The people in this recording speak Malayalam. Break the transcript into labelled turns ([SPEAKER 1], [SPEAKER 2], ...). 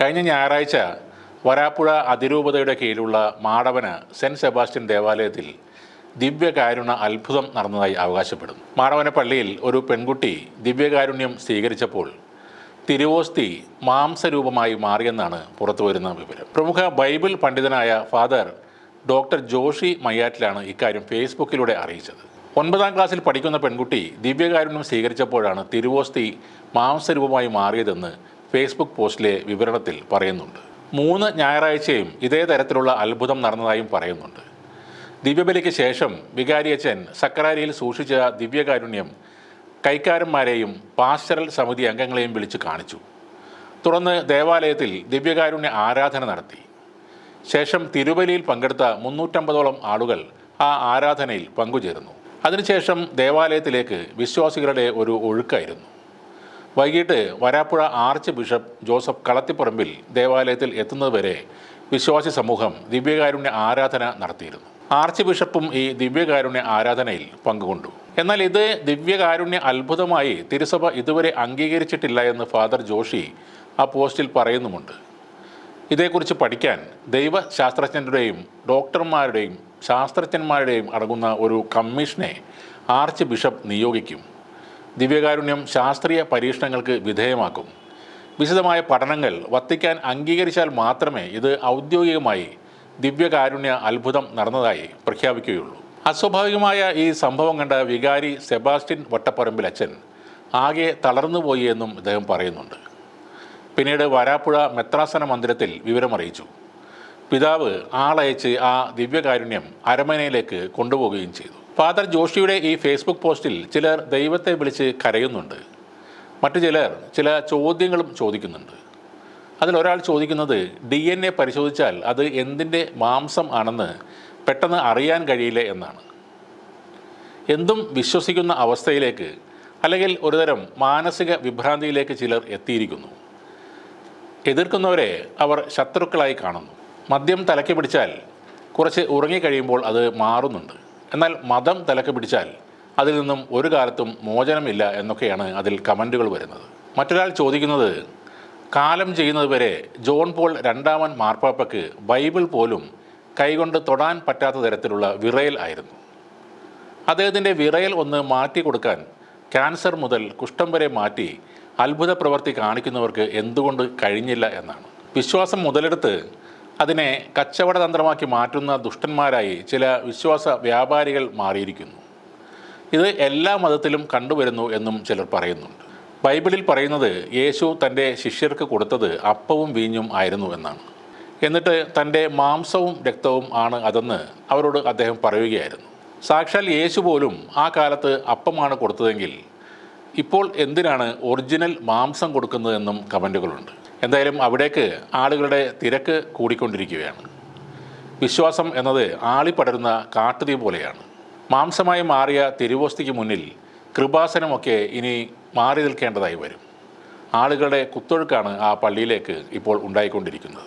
[SPEAKER 1] കഴിഞ്ഞ ഞായറാഴ്ച വരാപ്പുഴ അതിരൂപതയുടെ കീഴിലുള്ള മാടവന് സെന്റ് സെബാസ്റ്റ്യൻ ദേവാലയത്തിൽ ദിവ്യകാരുണ അത്ഭുതം നടന്നതായി അവകാശപ്പെടുന്നു. മാടവന പള്ളിയിൽ ഒരു പെൺകുട്ടി ദിവ്യകാരുണ്യം സ്വീകരിച്ചപ്പോൾ തിരുവോസ്തി മാംസരൂപമായി മാറിയെന്നാണ് പുറത്തുവരുന്ന വിവരം. പ്രമുഖ ബൈബിൾ പണ്ഡിതനായ ഫാദർ ഡോക്ടർ ജോഷി മയ്യാറ്റിലാണ് ഇക്കാര്യം ഫേസ്ബുക്കിലൂടെ അറിയിച്ചത്. ഒൻപതാം ക്ലാസ്സിൽ പഠിക്കുന്ന പെൺകുട്ടി ദിവ്യകാരുണ്യം സ്വീകരിച്ചപ്പോഴാണ് തിരുവോസ്തി മാംസരൂപമായി മാറിയതെന്ന് ഫേസ്ബുക്ക് പോസ്റ്റിലെ വിവരണത്തിൽ പറയുന്നുണ്ട്. മൂന്ന് ഞായറാഴ്ചയും ഇതേ തരത്തിലുള്ള അത്ഭുതം നടന്നതായും പറയുന്നുണ്ട്. ദിവ്യബലിക്ക് ശേഷം വികാരിയച്ചൻ സക്രാരിയിൽ സൂക്ഷിച്ച ദിവ്യകാരുണ്യം കൈക്കാരന്മാരെയും പാസ്റ്ററൽ സമിതി അംഗങ്ങളെയും വിളിച്ചു കാണിച്ചു. തുടർന്ന് ദേവാലയത്തിൽ ദിവ്യകാരുണ്യ ആരാധന നടത്തി. ശേഷം തിരുവലിയിൽ പങ്കെടുത്ത മുന്നൂറ്റമ്പതോളം ആളുകൾ ആ ആരാധനയിൽ പങ്കുചേരുന്നു അതിനുശേഷം ദേവാലയത്തിലേക്ക് വിശ്വാസികളുടെ ഒരു ഒഴുക്കായിരുന്നു. വൈകിട്ട് വരാപ്പുഴ ആർച്ച് ബിഷപ്പ് ജോസഫ് കളത്തിപ്പറമ്പിൽ ദേവാലയത്തിൽ എത്തുന്നതുവരെ വിശ്വാസി സമൂഹം ദിവ്യകാരുണ്യ ആരാധന നടത്തിയിരുന്നു. ആർച്ച് ബിഷപ്പും ഈ ദിവ്യകാരുണ്യ ആരാധനയിൽ പങ്കുകൊണ്ടു. എന്നാൽ ഇത് ദിവ്യകാരുണ്യ അത്ഭുതമായി തിരുസഭ ഇതുവരെ അംഗീകരിച്ചിട്ടില്ല എന്ന് ഫാദർ ജോഷി ആ പോസ്റ്റിൽ പറയുന്നുമുണ്ട്. ഇതേക്കുറിച്ച് പഠിക്കാൻ ദൈവശാസ്ത്രജ്ഞരുടെയും ഡോക്ടർമാരുടെയും ശാസ്ത്രജ്ഞന്മാരുടെയും അടങ്ങുന്ന ഒരു കമ്മീഷനെ ആർച്ച് ബിഷപ്പ് നിയോഗിക്കും. ദിവ്യകാരുണ്യം ശാസ്ത്രീയ പരീക്ഷണങ്ങൾക്ക് വിധേയമാക്കും. വിശദമായ പഠനങ്ങൾ വത്തിക്കാൻ അംഗീകരിച്ചാൽ മാത്രമേ ഇത് ഔദ്യോഗികമായി ദിവ്യകാരുണ്യ അത്ഭുതം നടന്നതായി പ്രഖ്യാപിക്കുകയുള്ളൂ. അസ്വാഭാവികമായ ഈ സംഭവം കണ്ട വികാരി സെബാസ്റ്റ്യൻ വട്ടപ്പറമ്പിൽ അച്ഛൻ ആകെ തളർന്നുപോയി എന്നും ഇദ്ദേഹം പറയുന്നുണ്ട്. പിന്നീട് വരാപ്പുഴ മെത്രാസന മന്ദിരത്തിൽ വിവരമറിയിച്ചു പിതാവ് ആളയച്ച് ആ ദിവ്യകാരുണ്യം അരമനയിലേക്ക് കൊണ്ടുപോവുകയും ചെയ്തു. ഫാദർ ജോഷിയുടെ ഈ ഫേസ്ബുക്ക് പോസ്റ്റിൽ ചിലർ ദൈവത്തെ വിളിച്ച് കരയുന്നുണ്ട്. മറ്റു ചിലർ ചില ചോദ്യങ്ങളും ചോദിക്കുന്നുണ്ട്. അതിലൊരാൾ ചോദിക്കുന്നത് ഡി എൻ എ പരിശോധിച്ചാൽ അത് എന്തിന്റെ മാംസം ആണെന്ന് പെട്ടെന്ന് അറിയാൻ കഴിയില്ല? എന്നാണ്. എന്തും വിശ്വസിക്കുന്ന അവസ്ഥയിലേക്ക് അല്ലെങ്കിൽ ഒരുതരം മാനസിക വിഭ്രാന്തിയിലേക്ക് ചിലർ എത്തിയിരിക്കുന്നു. എതിർക്കുന്നവരെ അവർ ശത്രുക്കളായി കാണുന്നു. മദ്യം തലയ്ക്ക് പിടിച്ചാൽ കുറച്ച് ഉറങ്ങിക്കഴിയുമ്പോൾ അത് മാറുന്നുണ്ട്. എന്നാൽ മതം തിലക്ക് പിടിച്ചാൽ അതിൽ നിന്നും ഒരു കാലത്തും മോചനമില്ല എന്നൊക്കെയാണ് അതിൽ കമന്റുകൾ വരുന്നത്. മറ്റൊരാൾ ചോദിക്കുന്നത് കാലം ചെയ്യുന്നത് വരെ ജോൺ പോൾ രണ്ടാമൻ മാർപ്പാപ്പയ്ക്ക് ബൈബിൾ പോലും കൈകൊണ്ട് തൊടാൻ പറ്റാത്ത തരത്തിലുള്ള വിറയൽ ആയിരുന്നു. അദ്ദേഹത്തിന്റെ വിറയൽ ഒന്ന് മാറ്റി കൊടുക്കാൻ ക്യാൻസർ മുതൽ കുഷ്ഠം വരെ മാറ്റി അത്ഭുത പ്രവൃത്തി കാണിക്കുന്നവർക്ക് എന്തുകൊണ്ട് കഴിഞ്ഞില്ല എന്നാണ്. വിശ്വാസം മുതലെടുത്ത് അതിനെ കച്ചവട തന്ത്രമാക്കി മാറ്റുന്ന ദുഷ്ടന്മാരായി ചില വിശ്വാസ വ്യാപാരികൾ മാറിയിരിക്കുന്നു. ഇത് എല്ലാ മതത്തിലും കണ്ടുവരുന്നു എന്നും ചിലർ പറയുന്നുണ്ട്. ബൈബിളിൽ പറയുന്നത് യേശു തന്റെ ശിഷ്യർക്ക് കൊടുത്തത് അപ്പവും വീഞ്ഞും ആയിരുന്നു എന്നാണ്. എന്നിട്ട് തന്റെ മാംസവും രക്തവും ആണ് അതെന്ന് അവരോട് അദ്ദേഹം പറയുകയായിരുന്നു. സാക്ഷാൽ യേശു പോലും ആ കാലത്ത് അപ്പമാണ് കൊടുത്തതെങ്കിൽ ഇപ്പോൾ എന്തിനാണ് ഒറിജിനൽ മാംസം കൊടുക്കുന്നതെന്നും കമന്റുകളുണ്ട്. എന്തായാലും അവിടേക്ക് ആളുകളുടെ തിരക്ക് കൂടിക്കൊണ്ടിരിക്കുകയാണ്. വിശ്വാസം എന്നത് ആളിപ്പടരുന്ന കാട്ടുതീ പോലെയാണ്. മാംസമായി മാറിയ തിരുവോസ്തിക്ക് മുന്നിൽ കൃപാസനമൊക്കെ ഇനി മാറി നിൽക്കേണ്ടതായി വരും. ആളുകളുടെ കുത്തൊഴുക്കാണ് ആ പള്ളിയിലേക്ക് ഇപ്പോൾ ഉണ്ടായിക്കൊണ്ടിരിക്കുന്നത്.